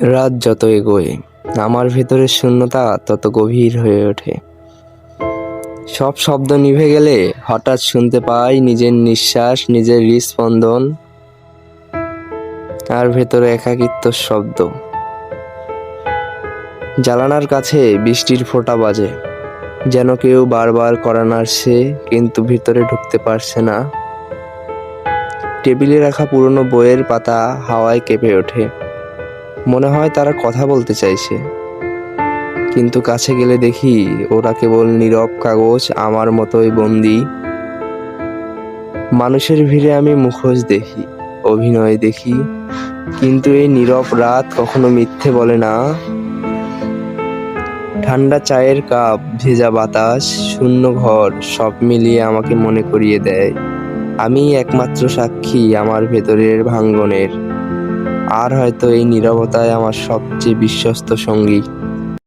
রাত যত এগোয়, আমার ভেতরের শূন্যতা তত গভীর হয়ে ওঠে। সব শব্দ নিভে গেলে হঠাৎ শুনতে পাই নিজের নিঃশ্বাস, নিজের হৃস্পন্দন আর ভেতরে একাকিত্ব শব্দ। জালানার কাছে বৃষ্টির ফোঁটা বাজে, যেন কেউ বারবার করা নাড়ছে, কিন্তু ভিতরে ঢুকতে পারছে না। টেবিলে রাখা পুরনো বইয়ের পাতা হাওয়ায় কেঁপে ওঠে। মনে হয় তারা কথা বলতে চাইছে। কিন্তু কাছে গেলে দেখি ওরা কেবল নীরব কাগজ, আমার মতোই বন্দি। মানুষের ভিড়ে আমি মুখোশ দেখি, অভিনয় দেখি। কিন্তু এই নীরব রাত কখনো মিথ্যে বলে না। ঠান্ডা চায়ের কাপ, ভেজা বাতাস, শূন্য ঘর, সব মিলিয়ে আমাকে মনে করিয়ে দেয়। আমি একমাত্র সাক্ষী আমার ভেতরের ভাঙ্গনের। আর হয়তো এই নীরবতায় আমার সবচেয়ে বিশ্বস্ত সঙ্গী।